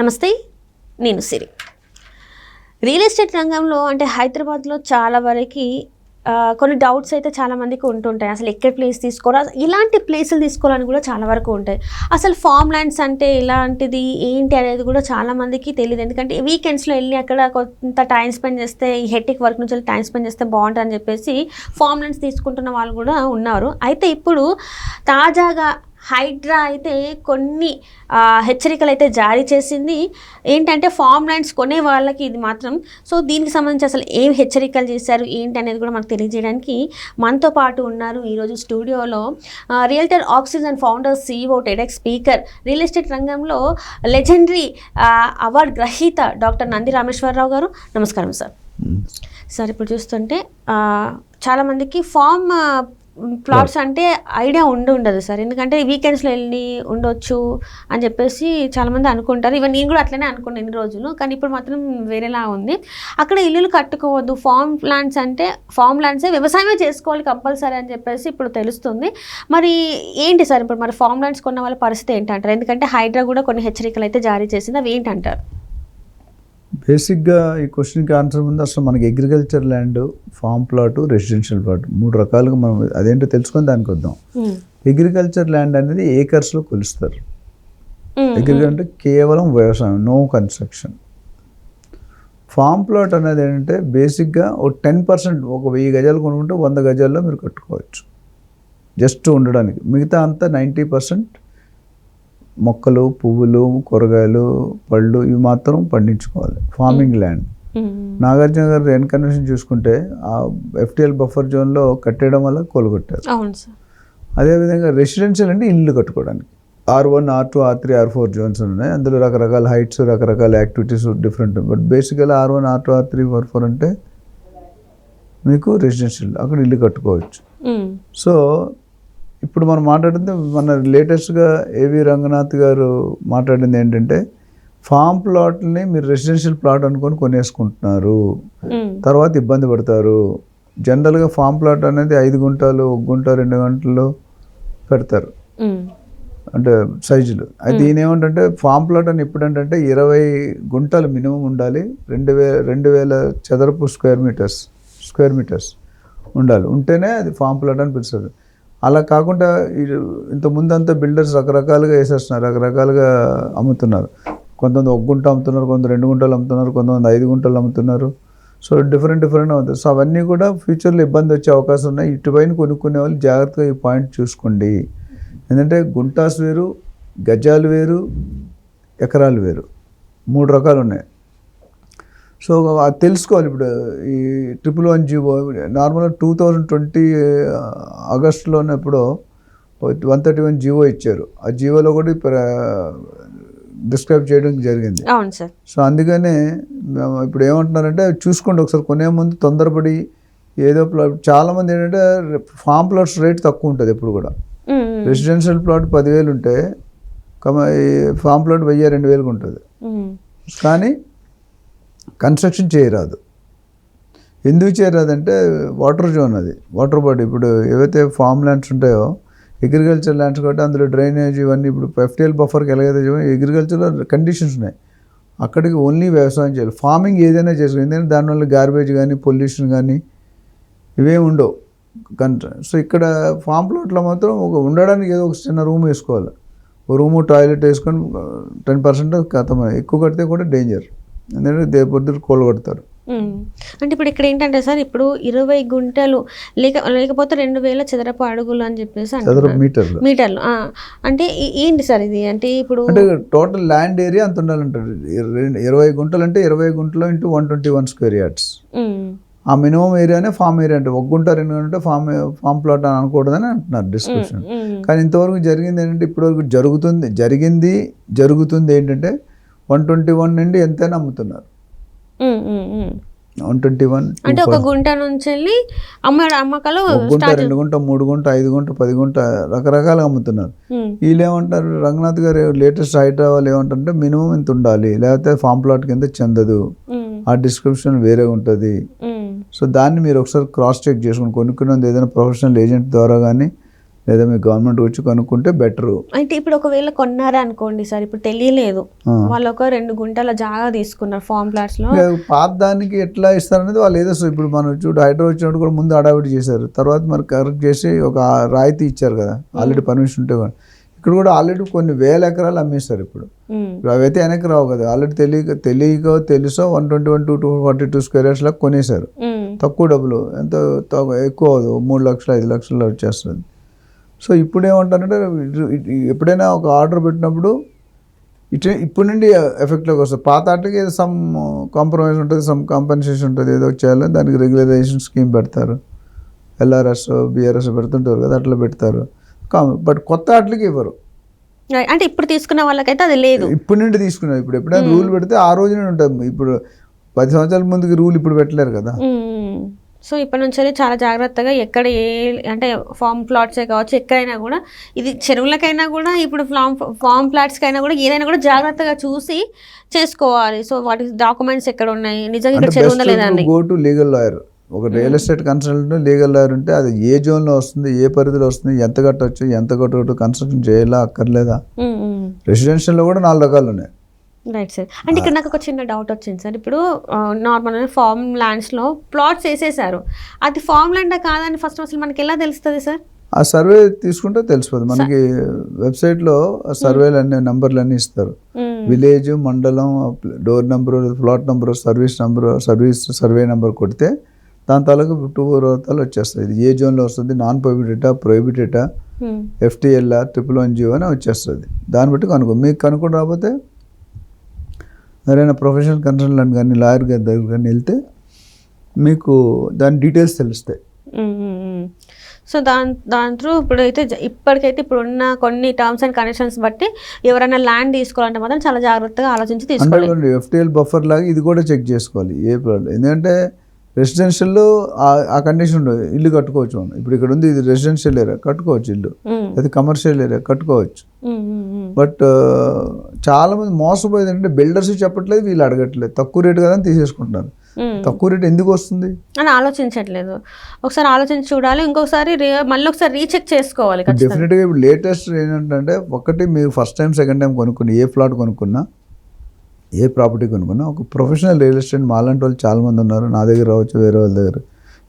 నమస్తే నేను సిరి. Real estate రంగంలో అంటే హైదరాబాద్లో చాలా వరకు కొన్ని డౌట్స్ అయితే చాలా మందికి ఉంటుంటాయి. అసలు ఎక్కడ ప్లేస్ తీసుకోవాలి ఇలాంటి ప్లేసులు తీసుకోవాలని కూడా చాలా వరకు ఉంటాయి. అసలు ఫామ్ ల్యాండ్స్ అంటే ఇలాంటిది ఏంటి అనేది కూడా చాలా మందికి తెలియదు ఎందుకంటే వీకెండ్స్లో వెళ్ళి అక్కడ కొంత టైం స్పెండ్ చేస్తే ఈ హెట్టిక్ వర్క్ నుంచి టైం స్పెండ్ చేస్తే బాగుంటుంది అని చెప్పేసి ఫామ్ ల్యాండ్స్ తీసుకుంటున్న వాళ్ళు కూడా ఉన్నారు. అయితే ఇప్పుడు తాజాగా హైడ్రా అయితే కొన్ని హెచ్చరికలు అయితే జారీ చేసింది. ఏంటంటే ఫామ్ ల్యాండ్స్ కొనే వాళ్ళకి ఇది మాత్రం. సో దీనికి సంబంధించి అసలు ఏం హెచ్చరికలు చేశారు ఏంటి అనేది కూడా మనకు తెలియజేయడానికి మనతో పాటు ఉన్నారు ఈరోజు స్టూడియోలో realtor oxygen founder CEO TEDx speaker real estate రంగంలో లెజెండరీ అవార్డు గ్రహీత డాక్టర్ నంది రామేశ్వరరావు గారు. నమస్కారం సార్. సార్ ఇప్పుడు చూస్తుంటే ఆ, చాలా మందికి ఫామ్ ప్లాట్స్ అంటే ఐడియా ఉండి ఉండదు సార్. ఎందుకంటే వీకెండ్స్లో వెళ్ళి ఉండొచ్చు అని చెప్పేసి చాలామంది అనుకుంటారు. ఈవెన్ నేను కూడా అట్లనే అనుకున్నాను ఎన్ని రోజులు. కానీ ఇప్పుడు మాత్రం వేరేలా ఉంది. అక్కడ ఇల్లులు కట్టుకోవద్దు. ఫామ్ ల్యాండ్స్ అంటే ఫామ్ ల్యాండ్సే వ్యవసాయమే చేసుకోవాలి కంపల్సరీ అని చెప్పేసి ఇప్పుడు తెలుస్తుంది. మరి ఏంటి సార్ ఇప్పుడు మరి ఫామ్ ల్యాండ్స్ కొన్న వాళ్ళ పరిస్థితి ఏంటంటారు? ఎందుకంటే హైడ్రా కూడా కొన్ని హెచ్చరికలు అయితే జారీ చేసింది. అవి ఏంటంటారు? బేసిక్గా ఈ క్వశ్చన్కి ఆన్సర్ ముందు అసలు మనకి agriculture land farm plot residential plot మూడు రకాలుగా మనం అదేంటో తెలుసుకొని దానికి వద్దాం. అగ్రికల్చర్ ల్యాండ్ అనేది ఏకర్స్లో కొలుస్తారు. అగ్రికల్చర్ అంటే కేవలం వ్యవసాయం నో కన్స్ట్రక్షన్. ఫామ్ ప్లాట్ అనేది ఏంటంటే బేసిక్గా ఒక టెన్ పర్సెంట్ ఒక వెయ్యి గజాలు కొనుక్కుంటే వంద గజాల్లో మీరు కట్టుకోవచ్చు. జస్ట్ ఉండడానికి మిగతా అంతా నైంటీ పర్సెంట్ మొక్కలు పువ్వులు కూరగాయలు పళ్ళు ఇవి మాత్రం పండించుకోవాలి. Farming land um, Nagarjuna garu rain convention చూసుకుంటే ఆ ఎఫ్టిఎల్ బఫర్ జోన్లో కట్టేయడం వల్ల కోలుగొట్టారు అదేవిధంగా రెసిడెన్షియల్ అంటే ఇల్లు కట్టుకోవడానికి. R one R two R three R four zones ఉన్నాయి. అందులో రకరకాల హైట్స్ రకరకాల activities different but basically R one R two R three R four అంటే మీకు రెసిడెన్షియల్ అక్కడ ఇల్లు కట్టుకోవచ్చు. సో ఇప్పుడు మనం మాట్లాడితే మన లేటెస్ట్గా ఏవి రంగనాథ్ గారు మాట్లాడింది ఏంటంటే ఫామ్ ప్లాట్ని మీరు రెసిడెన్షియల్ ప్లాట్ అనుకొని కొనేసుకుంటున్నారు. తర్వాత ఇబ్బంది పడతారు. జనరల్గా ఫామ్ ప్లాట్ అనేది ఐదు గుంటలు ఒక గుంట రెండు గంటలు పెడతారు. అంటే సైజులు. అయితే ఈయన ఏమంటే ఫామ్ ప్లాట్ అని ఎప్పుడంటే ఇరవై గుంటలు మినిమం ఉండాలి. రెండు వే రెండు వేల చదరపు స్క్వేర్ మీటర్స్ స్క్వేర్ మీటర్స్ ఉండాలి. ఉంటేనే అది ఫామ్ ప్లాట్ అని పిలుస్తుంది అలా కాకుండా ఇంత ముందంతా బిల్డర్స్ రకరకాలుగా వేసేస్తున్నారు రకరకాలుగా అమ్ముతున్నారు. కొంతమంది ఒక గుంట అమ్ముతున్నారు కొంత రెండు గుంటలు అమ్ముతున్నారు కొంతమంది ఐదు గుంటలు అమ్ముతున్నారు. సో డిఫరెంట్ డిఫరెంట్ అవుతుంది. సో అవన్నీ కూడా ఫ్యూచర్లో ఇబ్బంది వచ్చే అవకాశం ఉన్నాయి. ఇటుపైన కొనుక్కునే వాళ్ళు జాగ్రత్తగా ఈ పాయింట్ చూసుకోండి. ఎందుకంటే గుంటాస్ వేరు గజాలు వేరు ఎకరాలు వేరు. మూడు రకాలు ఉన్నాయి. సో అది తెలుసుకోవాలి ఇప్పుడు ఈ ట్రిపుల్ వన్ జీవో. నార్మల్గా టూ థౌజండ్ ట్వంటీ ఆగస్టులోనే ఎప్పుడో వన్ థర్టీ వన్ జీవో ఇచ్చారు. ఆ జీవోలో కూడా డిస్క్రైబ్ చేయడం జరిగింది. అవును సార్. సో అందుకనే మేము ఇప్పుడు ఏమంటున్నారంటే చూసుకోండి ఒకసారి కొనే ముందు తొందరపడి ఏదో ప్లాట్ చాలామంది ఏంటంటే ఫామ్ ప్లాట్స్ రేట్ తక్కువ ఉంటుంది ఎప్పుడు కూడా. రెసిడెన్షియల్ ప్లాట్ పదివేలు ఉంటే ఫామ్ ప్లాట్ వెయ్యి రెండు వేలకు ఉంటుంది. కానీ కన్స్ట్రక్షన్ చేయరాదు. ఎందుకు చేయరాదంటే వాటర్ జోన్ అది. Water body. ఇప్పుడు ఏవైతే ఫామ్ ల్యాండ్స్ ఉంటాయో అగ్రికల్చర్ ల్యాండ్స్ కాబట్టి అందులో డ్రైనేజ్ ఇవన్నీ ఇప్పుడు ఎఫ్టీఎల్ బఫర్కి ఎలాగైతే అగ్రికల్చర్లో కండిషన్స్ ఉన్నాయి. అక్కడికి ఓన్లీ వ్యవసాయం చేయాలి. ఫార్మింగ్ ఏదైనా చేసుకో ఎందుకంటే దానివల్ల గార్బేజ్ కానీ పొల్యూషన్ కానీ ఇవే ఉండవు. సో ఇక్కడ ఫామ్ ప్లాట్లో మాత్రం ఒక ఉండడానికి ఏదో ఒక చిన్న రూమ్ వేసుకోవాలి. ఒక రూము టాయిలెట్ వేసుకొని టెన్ పర్సెంట్ కథం ఎక్కువ కడితే కూడా డేంజర్. ఎందుకంటే దే పొద్దురు కోళ్ళు కొడతారు. అంటే ఇప్పుడు ఇక్కడ ఏంటంటే సార్ ఇప్పుడు ఇరవై గుంటలు లేక లేకపోతే రెండు వేల చదరపు అడుగులు అని చెప్పేసి చదరపు మీటర్లు. మీటర్లు. అంటే ఏంటి సార్ ఇది? అంటే ఇప్పుడు అంటే టోటల్ ల్యాండ్ ఏరియా అంత ఉండాలంటారు ఇర- ఇరవై గుంటలు అంటే ఇరవై గుంటలు into one twenty one square yards. ఆ మినిమం ఏరియానే ఫామ్ ఏరియా అంటే ఒక గుంట రెండు గుంట ఫామ్ ఫామ్ ప్లాట్ అని అనకూడదని అంటున్నారు డిస్క్రిప్షన్. కానీ ఇంతవరకు జరిగింది ఏంటంటే ఇప్పటివరకు జరుగుతుంది జరిగింది జరుగుతుంది ఏంటంటే వన్ ట్వంటీ వన్ నుండి ఎంతైనా అమ్ముతున్నారు. వన్ ట్వంటీ వన్ అంటే ఒక గుంట నుంచి వెళ్ళి అమ్మ అమ్మకాలు గుంట రెండు గుంట మూడు గుంట ఐదు గుంట పది గుంట రకరకాలుగా అమ్ముతున్నారు. వీళ్ళు ఏమంటారు? రంగనాథ్ గారు లేటెస్ట్ హైట్ వాళ్ళు ఏమంటారంటే మినిమం ఇంత ఉండాలి లేకపోతే ఫామ్ ప్లాట్ కింద చెందదు. ఆ డిస్క్రిప్షన్ వేరే ఉంటుంది. సో దాన్ని మీరు ఒకసారి క్రాస్ చెక్ చేసుకుని కొనుక్కున్నది ఏదైనా ప్రొఫెషనల్ ఏజెంట్ ద్వారా కానీ లేదా మీ గవర్నమెంట్ వచ్చి కనుక్కుంటే బెటరు అయితే ఇప్పుడు ఒకవేళ కొన్నారా అనుకోండి సార్ ఇప్పుడు తెలియలేదు. వాళ్ళు ఒక రెండు గుంటల జాగా తీసుకున్నారు ఫామ్ ప్లాట్స్లో. పాత దానికి ఎట్లా ఇస్తారనేది వాళ్ళు ఏదో ఇప్పుడు మనం చూడు హైదరాబాద్ వచ్చినప్పుడు కూడా ముందు అడావిడి చేశారు. తర్వాత మరి కరెక్ట్ చేసి ఒక రాయితీ ఇచ్చారు కదా ఆల్రెడీ పర్మిషన్ ఉంటే కూడా. ఇక్కడ కూడా ఆల్రెడీ కొన్ని వేల ఎకరాలు అమ్మేస్తారు ఇప్పుడు. ఇప్పుడు అవైతే వెనక్కి రావు కదా ఆల్రెడీ తెలియక తెలియక తెలుసో one twenty one two two forty two square yards లాగా కొనేశారు. తక్కువ డబ్బులు ఎంత ఎక్కువ మూడు లక్షలు ఐదు లక్షలు వచ్చేస్తుంది. సో ఇప్పుడు ఏమంటారంటే ఎప్పుడైనా ఒక ఆర్డర్ పెట్టినప్పుడు ఇటు ఇప్పుడు నుండి ఎఫెక్ట్లోకి వస్తుంది. పాత ఆటకి ఏదో సమ్ కాంప్రమైజ్ ఉంటుంది సమ్ కాంపెన్సేషన్ ఉంటుంది ఏదో చేయాలి దానికి రెగ్యులరైజేషన్ స్కీమ్ పెడతారు. ఎల్ఆర్ఎస్ బిఆర్ఎస్ పెడుతుంటారు కదా అట్లా పెడతారు. బట్ కొత్త ఆటలకి ఇవ్వరు. అంటే ఇప్పుడు తీసుకున్న వాళ్ళకైతే అది లేదు. ఇప్పుడు నుండి తీసుకున్నారు. ఇప్పుడు ఎప్పుడైనా రూల్ పెడితే ఆ రోజు నుండి ఉంటుంది. ఇప్పుడు పది సంవత్సరాల ముందుకి రూల్ ఇప్పుడు పెట్టలేరు కదా. సో ఇప్పటి నుంచి చాలా జాగ్రత్తగా ఎక్కడ ఏ అంటే ఫామ్ ప్లాట్సే కావచ్చు ఎక్కడైనా కూడా ఇది చెరువులకైనా కూడా ఇప్పుడు ఫామ్ ఫామ్ ప్లాట్స్కి అయినా కూడా ఏదైనా కూడా జాగ్రత్తగా చూసి చేసుకోవాలి. సో వాటి డాక్యుమెంట్స్ ఎక్కడ ఉన్నాయి? నిజంగా ఇక్కడ చెరువు ఉందా లేదా అని గో టు లీగల్ లాయర్ ఒక real estate consultant legal lawyer ఉంటే అది ఏ జోన్లో వస్తుంది ఏ పరిధిలో వస్తుంది ఎంత కట్టొచ్చు ఎంత కట్టొచ్చు కన్స్ట్రక్షన్ చేయాలా అక్కర్లేదా? రెసిడెన్షియల్లో కూడా నాలుగు రకాలు ఉన్నాయి. రైట్ సార్ అంటే ఇక్కడ నాకు ఒక చిన్న డౌట్ వచ్చింది సార్ ఇప్పుడు నార్మల్ ఫామ్ ల్యాండ్స్లో ప్లాట్స్ వేసేసారు. అది ఫామ్ ల్యాండ్ కాదని ఫస్ట్ అసలు మనకి ఎలా తెలుస్తుంది సార్ ఆ సర్వే తీసుకుంటే తెలిసిపోతుంది మనకి వెబ్సైట్లో సర్వేలు అన్ని నంబర్లు అన్నీ ఇస్తారు. విలేజ్ మండలం door number plot number service number service survey number కొడితే దాని తాలూకు టూ పర్వతాలు వచ్చేస్తాయి. ఇది ఏ జోన్లో వస్తుంది? నాన్ ప్రొహిబిటెటా ప్రొహిబిటెటా ఎఫ్టీఎల్ఆర్ ట్రిపుల్ వన్ జీవో అని వచ్చేస్తుంది. దాన్ని బట్టి కనుక్కో మీకు కనుక్కొని రాకపోతే ఎవరైనా ప్రొఫెషనల్ కన్సల్టెంట్ కానీ లాయర్ గారి దగ్గర కానీ వెళ్తే మీకు దాని డీటెయిల్స్ తెలుస్తాయి. సో దాని దాని త్రూ ఇప్పుడైతే ఇప్పటికైతే ఇప్పుడు ఉన్న కొన్ని టర్మ్స్ అండ్ కండిషన్స్ బట్టి ఎవరైనా ల్యాండ్ తీసుకోవాలంటే మాత్రం చాలా జాగ్రత్తగా ఆలోచించి తీసుకోవాలి. ఎఫ్టీఎల్ బఫర్ లాగా ఇది కూడా చెక్ చేసుకోవాలి. ఏ ఎందుకంటే రెసిడెన్షియల్లో ఆ కండిషన్ ఉండదు. ఇల్లు కట్టుకోవచ్చు మనం. ఇప్పుడు ఇక్కడ ఉంది ఇది రెసిడెన్షియల్ ఏరియా కట్టుకోవచ్చు ఇల్లు. అది కమర్షియల్ ఏరియా కట్టుకోవచ్చు. బట్ చాలా మంది మోసపోయేది అంటే బిల్డర్స్ చెప్పట్లేదు వీళ్ళు అడగట్లేదు. తక్కువ రేటు కదా అని తీసేసుకుంటున్నారు. తక్కువ రేటు ఎందుకు వస్తుంది? అని ఆలోచించట్లేదు. ఒకసారి ఆలోచించి చూడాలి ఇంకొకసారి మళ్ళీ ఒకసారి రీచెక్ చేసుకోవాలి డెఫినెట్గా ఇప్పుడు లేటెస్ట్ ఏంటంటే ఒకటి మీరు ఫస్ట్ టైం సెకండ్ టైం కొనుక్కుని ఏ ఫ్లాట్ కొనుక్కున్నా ఏ ప్రాపర్టీ కొనుక్కున్నా ఒక ప్రొఫెషనల్ రియల్ ఎస్టేట్ మాలాంటి వాళ్ళు చాలా మంది ఉన్నారు. నా దగ్గర రావచ్చు వేరే వాళ్ళ దగ్గర.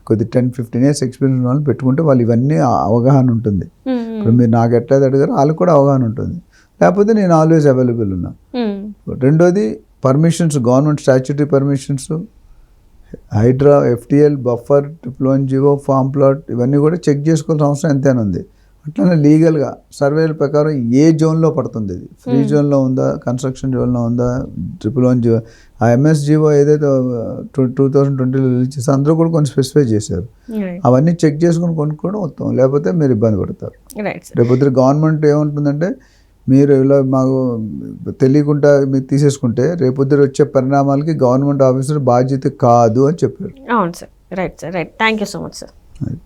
కొద్ది టెన్ ఫిఫ్టీన్ ఇయర్స్ ఎక్స్పీరియన్స్ వాళ్ళు పెట్టుకుంటే వాళ్ళు ఇవన్నీ అవగాహన ఉంటుంది. ఇప్పుడు మీరు నాకు ఎట్లా అడిగారో వాళ్ళకి కూడా అవగాహన ఉంటుంది. లేకపోతే నేను ఆల్వేస్ అవైలబుల్ ఉన్నా. మ్మ్. రెండోది permissions government statutory permissions HYDRAA FTL buffer triple one GO farm plot ఇవన్నీ కూడా చెక్ చేసుకోవాల్సిన అవసరం ఎంతైనా ఉంది. అట్లనే లీగల్గా సర్వేల ప్రకారం ఏ జోన్లో పడుతుంది ఇది? ఫ్రీ జోన్లో ఉందా? కన్స్ట్రక్షన్ జోన్లో ఉందా? ట్రిపుల్ వన్ జివో ఆ ఎంఎస్ జివో ఏదైతే టూ టూ థౌసండ్ ట్వంటీలో రిలీజ్ చేస్తే అందరూ కూడా కొన్ని స్పెసిఫై చేశారు. అవన్నీ చెక్ చేసుకొని కొనుక్కోవడం ఉత్తమం. లేకపోతే మీరు ఇబ్బంది పడతారు. రేపొద్దు గవర్నమెంట్ ఏముంటుందంటే మీరు ఇలా మాకు తెలియకుండా మీరు తీసేసుకుంటే రేపొద్దు వచ్చే పరిణామాలకి గవర్నమెంట్ ఆఫీసర్ బాధ్యత కాదు అని చెప్పారు. అవును sir. Right sir. Right. Thank you so much sir. Right.